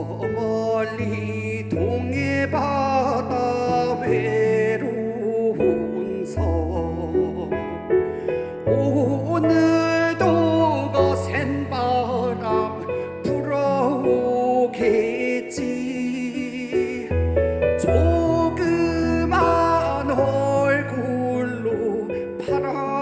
저 멀리 동해 바다 외로운 섬. 오늘도 그 거센 바람 불어오겠지. 조그만 얼굴로 바람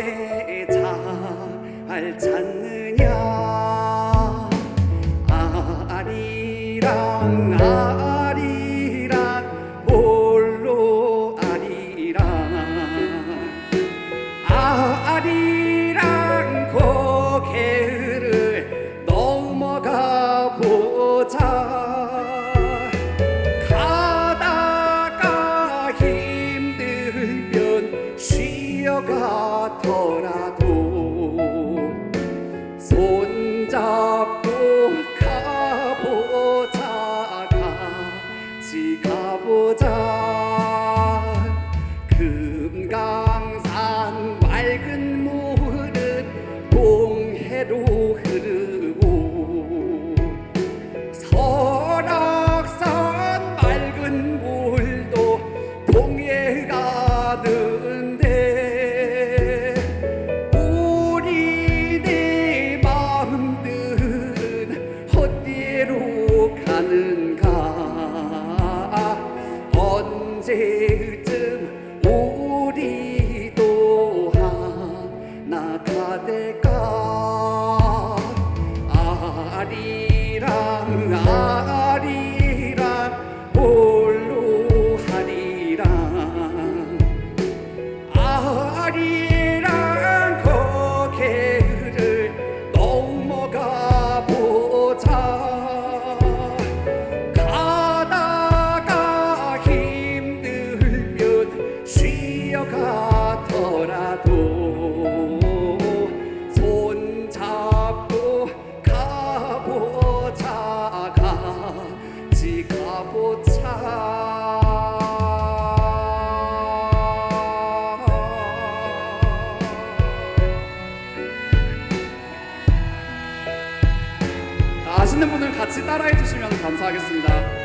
밤에 잘 찾느냐? 아리랑 아리랑 홀로 아리랑. 아리랑 고개를 넘어가 보자. 가다가 힘들면 쉬어가 더라 dear 아시는 분은 같이 따라해 주시면 감사하겠습니다.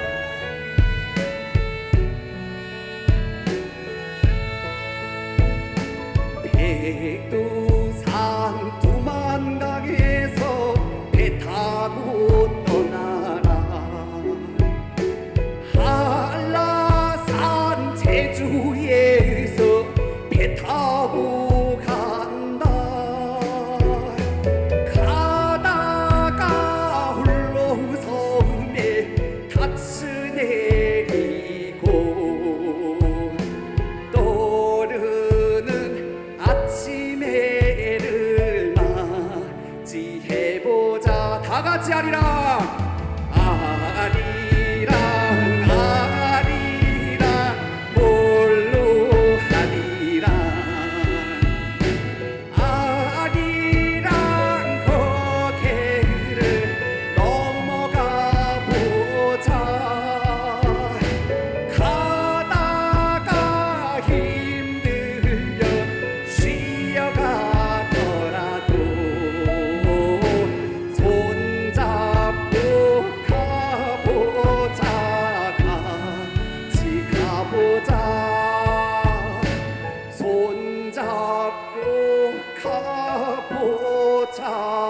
백두 내리고 떠오르는 아침 해를 맞이해보자. 다 같이 하리라. Oh.